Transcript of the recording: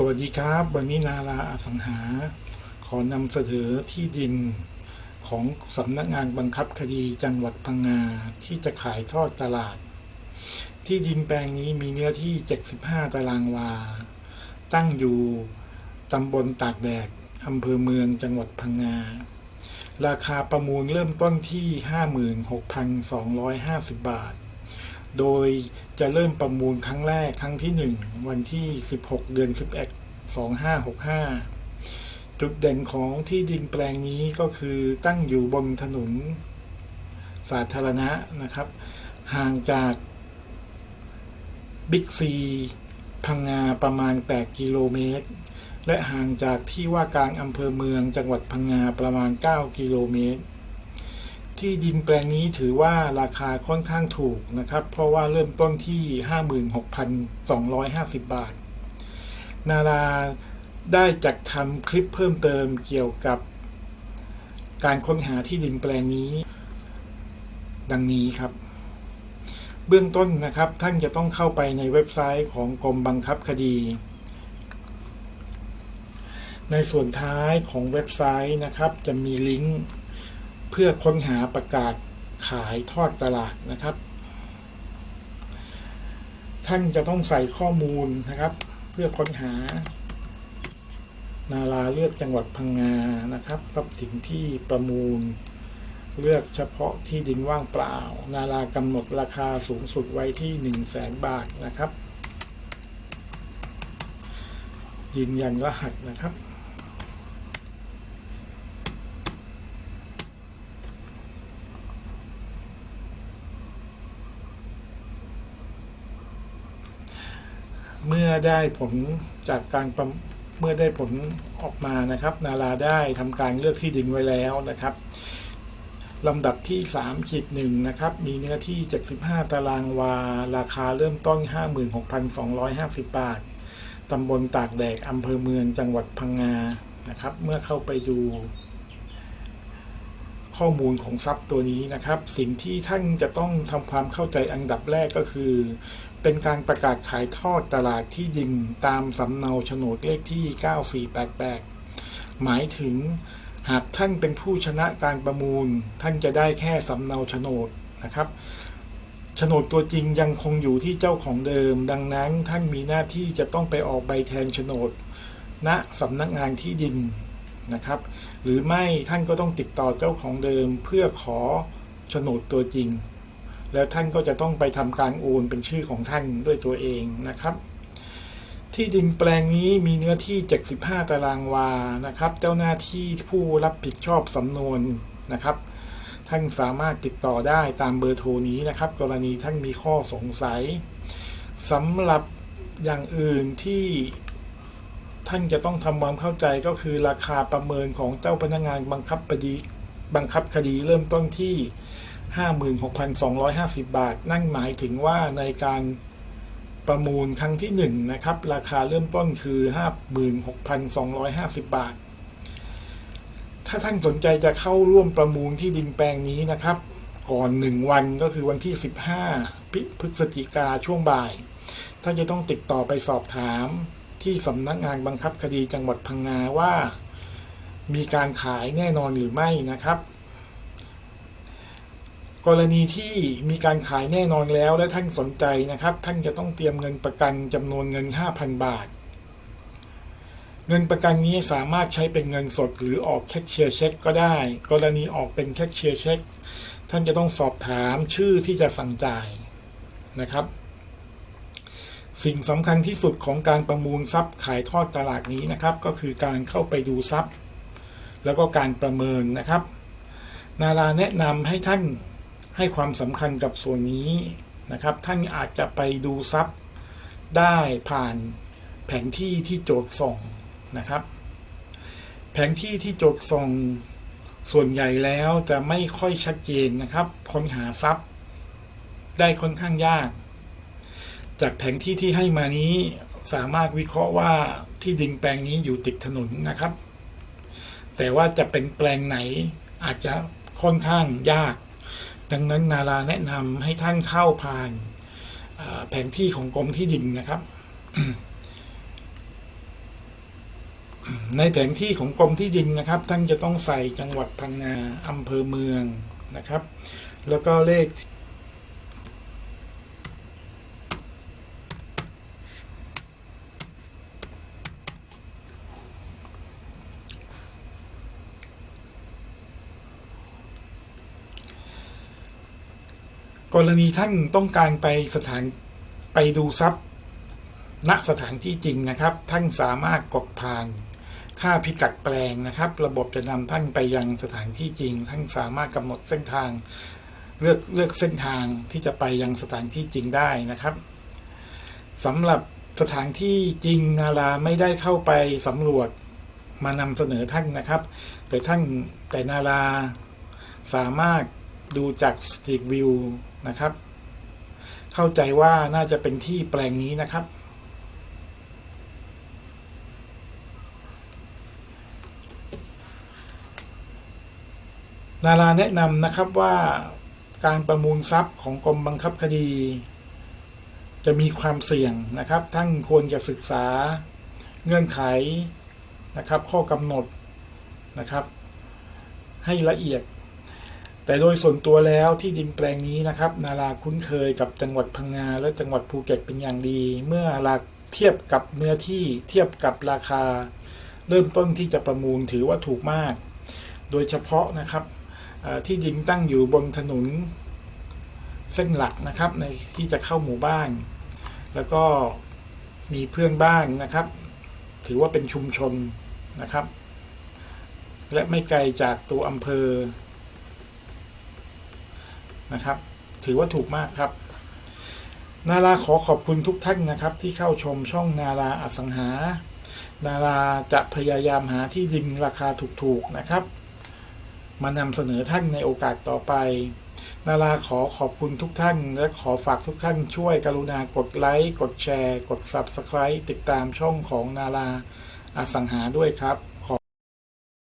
สวัสดีครับ วันนี้นาราอสังหา ขอนำเสนอที่ดินของสำนักงานบังคับคดีจังหวัดพังงาที่จะขายทอดตลาด ที่ดินแปลงนี้มีเนื้อที่ 75 ตารางวา ตั้งอยู่ตำบลตากแดดอำเภอเมืองจังหวัดพังงา ราคาประมูลเริ่มต้นที่ 56,250 บาท โดยจะเริ่มประมูลครั้งแรกครั้งที่ 1 วันที่ 16 เดือน 11 2565 จุดเด่นของที่ดินแปลงนี้ก็คือตั้งอยู่บนถนนสาธารณะนะครับ ห่างจากบิ๊กซีพังงาประมาณ 8 กิโลเมตร และห่างจากที่ว่าการอำเภอเมืองจังหวัดพังงาประมาณ 9 กิโลเมตร ที่ดินแปลงนี้ถือว่าราคาค่อนข้างถูกนะครับ เพราะว่าเริ่มต้นที่ 56,250 บาท นาราได้จัดทำคลิปเพิ่มเติมเกี่ยวกับการค้นหาที่ดินแปลงนี้ ดังนี้ครับ เบื้องต้นนะครับท่านจะต้องเข้าไปในเว็บไซต์ของกรมบังคับคดี ในส่วนท้ายของเว็บไซต์นะครับ จะมีลิงก์เพื่อค้นหาประกาศขายทอดตลาดนะครับ ท่านจะต้องใส่ข้อมูลนะครับ พื่อค้นหา นาราเลือกจังหวัดพังงานะครับทรัพย์สินที่ประมูล เลือกเฉพาะที่ดินว่างเปล่า นารากำหนดราคาสูงสุดไว้ที่ 1 0 0 0 0แสนบาทนะครับยืนยันรหัสนะครับ เมื่อได้ผลจากการประเมื่อได้ผลออกมานะครับ นาราได้ทำการเลือกที่ดินไว้แล้วนะครับลำดับที่3ขีดหนึ่งนะครับ มีเนื้อที่ 75 ตารางวา ราคาเริ่มต้น 56,250 บาท ตำบลตากแดดอำเภอเมืองจังหวัดพังงา นะครับ เมื่อเข้าไปดู ข้อมูลของทรัพย์ตัวนี้นะครับ สิ่งที่ท่านจะต้องทำความเข้าใจอันดับแรกก็คือ เป็นการประกาศขายทอดตลาดที่ดินตามสำเนาโฉนดเลขที่ 9488 หมายถึงหากท่านเป็นผู้ชนะการประมูล ท่านจะได้แค่สำเนาโฉนดนะครับโฉนดตัวจริงยังคงอยู่ที่เจ้าของเดิม ดังนั้นท่านมีหน้าที่จะต้องไปออกใบแทนโฉนดณสำนักงานที่ดิน นะครับ หรือไม่ท่านก็ต้องติดต่อเจ้าของเดิมเพื่อขอโฉนดตัวจริง แล้วท่านก็จะต้องไปทำการโอนเป็นชื่อของท่านด้วยตัวเองนะครับ ที่ดินแปลงนี้มีเนื้อที่ 75 ตารางวานะครับ เจ้าหน้าที่ผู้รับผิดชอบสำนวนนะครับ ท่านสามารถติดต่อได้ตามเบอร์โทรนี้นะครับ กรณีท่านมีข้อสงสัยสำหรับอย่างอื่นที่ ท่านจะต้องทำความเข้าใจก็คือราคาประเมินของเจ้าพนักงานบังคับคดีบังคับคดีเริ่มต้นที่ 56,250 บาท นั่นหมายถึงว่าในการประมูลครั้งที่1นะครับราคาเริ่มต้นคือ 56,250 บาท ถ้าท่านสนใจจะเข้าร่วมประมูลที่ดินแปลงนี้นะครับ ก่อน 1 วันก็คือวันที่ 15พฤศจิกาช่วงบ่าย ท่านจะต้องติดต่อไปสอบถาม ที่สำนักงานบังคับคดีจังหวัดพังงาว่า มีการขายแน่นอนหรือไม่นะครับ กรณีที่มีการขายแน่นอนแล้วและท่านสนใจนะครับ ท่านจะต้องเตรียมเงินประกันจำนวนเงิน 5,000 บาท เงินประกันนี้สามารถใช้เป็นเงินสดหรือออกแคชเชียร์เช็คก็ได้ กรณีออกเป็นแคชเชียร์เช็คท่านจะต้องสอบถามชื่อที่จะสั่งจ่ายนะครับ สิ่งสำคัญที่สุดของการประมูลทรัพย์ขายทอดตลาดนี้นะครับ ก็คือการเข้าไปดูทรัพย์ แล้วก็การประเมินนะครับ นาราแนะนำให้ท่านให้ความสำคัญกับส่วนนี้นะครับ ท่านอาจจะไปดูทรัพย์ได้ผ่านแผนที่ที่โจทย์ส่งนะครับ แผนที่ที่โจทย์ส่งส่วนใหญ่แล้วจะไม่ค่อยชัดเจนนะครับค้นหาทรัพย์ ได้ค่อนข้างยาก จากแผนที่ที่ให้มานี้สามารถวิเคราะห์ว่าที่ดินแปลงนี้อยู่ติดถนนนะครับ แต่ว่าจะเป็นแปลงไหนอาจจะค่อนข้างยาก ดังนั้นนาราแนะนำให้ท่านเข้าผ่านแผนที่ของกรมที่ดินนะครับ ในแผนที่ของกรมที่ดินนะครับ ท่านจะต้องใส่จังหวัดพังงาอำเภอเมืองนะครับ แล้วก็เลข กรณีท่านต้องการไปสถานไปดูทรัพย์ณสถานที่จริงนะครับ ท่านสามารถกดผ่านค่าพิกัดแปลงนะครับ ระบบจะนำท่านไปยังสถานที่จริง ท่านสามารถกำหนดเส้นทาง เลือกเลือกเส้นทางที่จะไปยังสถานที่จริงได้นะครับสำหรับสถานที่จริงนาราไม่ได้เข้าไปสำรวจมานำเสนอท่านนะครับ แต่ท่านแต่นาราสามารถดูจากสตรีทวิว นะครับ เข้าใจว่าน่าจะเป็นที่แปลงนี้นะครับ นาราแนะนำนะครับว่าการประมูลทรัพย์ของกรมบังคับคดี จะมีความเสี่ยงนะครับท่านควรจะศึกษาเงื่อนไขนะครับ ข้อกำหนดนะครับ ให้ละเอียด แต่โดยส่วนตัวแล้วที่ดินแปลงนี้นะครับ นาราคุ้นเคยกับจังหวัดพังงาและจังหวัดภูเก็ตเป็นอย่างดี เมื่อราเทียบกับเนื้อที่เทียบกับราคา เริ่มต้นที่จะประมูลถือว่าถูกมาก โดยเฉพาะนะครับที่ดินตั้งอยู่บนถนนเส้นหลักนะครับในที่จะเข้าหมู่บ้าน แล้วก็มีเพื่อนบ้านนะครับ ถือว่าเป็นชุมชนนะครับ และไม่ไกลจากตัวอำเภอ นะครับ ถือว่าถูกมากครับ นาราขอขอบคุณทุกท่านนะครับ ที่เข้าชมช่องนาราอสังหา นาราจะพยายามหาที่ดินราคาถูกๆนะครับ มานำเสนอท่านในโอกาสต่อไป นาราขอขอบคุณทุกท่าน และขอฝากทุกท่านช่วยกรุณากดไลค์ กดแชร์ กด Subscribe ติดตามช่องของนาราอสังหาด้วยครับ